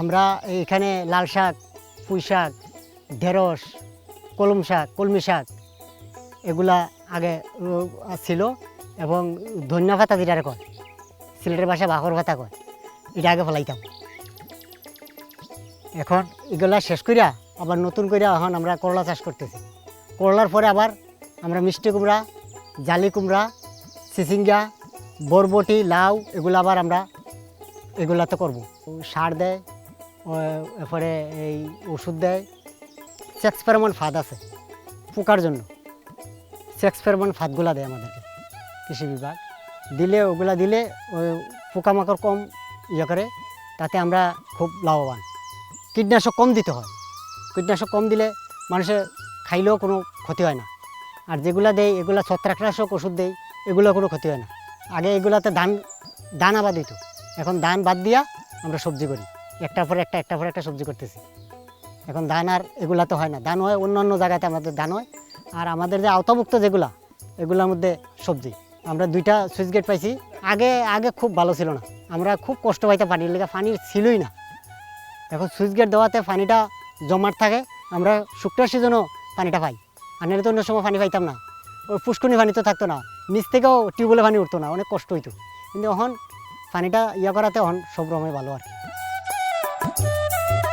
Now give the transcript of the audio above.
আমরা এখানে লাল শাক, পুঁই শাক, ঢেঁড়স, কলম শাক, কলমি শাক, এগুলা আগে ছিল এবং ধনিয়া পাতা যেটা কয়, সিলেটের ভাষায় বাঁকর ভাতা কয়, এটা আগে ফলাইতাম। এখন এগুলা শেষ করিয়া আবার নতুন করিয়া এখন আমরা করলা চাষ করতেছি। করলার পরে আবার আমরা মিষ্টি কুমড়া, জালি কুমড়া চিচিঙ্গা বরবটি, লাউ, এগুলো আবার আমরা এগুলাতে করব। সার দেয় এরপরে এই ওষুধ দেয়। সেক্স ফেরমন ফাঁদ আছে, পোকার জন্য। সেক্স ফেরমন ফাঁদগুলা দেয় আমাদেরকে, কৃষি বিভাগ। দিলে ওগুলা দিলে ওই পোকামাকড় কম ইয়ে করে, তাতে আমরা খুব লাভবান। কীটনাশক কম দিতে হয়। কীটনাশক কম দিলে মানুষের খাইলেও কোনো ক্ষতি হয় না। আর যেগুলা দেয়, এগুলা ছত্রাকনাশক ওষুধ দেয় এগুলো কোনো ক্ষতি হয় না। আগে এগুলাতে ধান ধান আবাদ দিত এখন ধান বাদ দিয়া আমরা সবজি করি। একটার পর একটা, একটার পর একটা সবজি করতেছি। এখন ধান আর এগুলা তো হয় না। ধান হয় অন্য অন্য জায়গাতে আমাদের ধান হয়। আর আমাদের যে আওতাভুক্ত যেগুলা, এগুলোর মধ্যে সবজি। আমরা দুইটা সুইচ গেট পাইছি। আগে আগে খুব ভালো ছিল না। আমরা খুব কষ্ট পাইতাম পানির লেগে পানি ছিলই না। এখন সুইচ গেট দেওয়াতে পানিটা জমাট থাকে। আমরা শুক্র সিজনও পানিটা পাই। আর তো অন্য সময় পানি পাইতাম না। ওই পুষ্করণী পানি তো থাকতো না। নিচ থেকেও টিউবওয়েলে পানি উঠতো না। অনেক কষ্ট হইতো। কিন্তু এখন পানিটা ইয়া করাতে এখন সব রকমের ভালো আর কি। Thank you.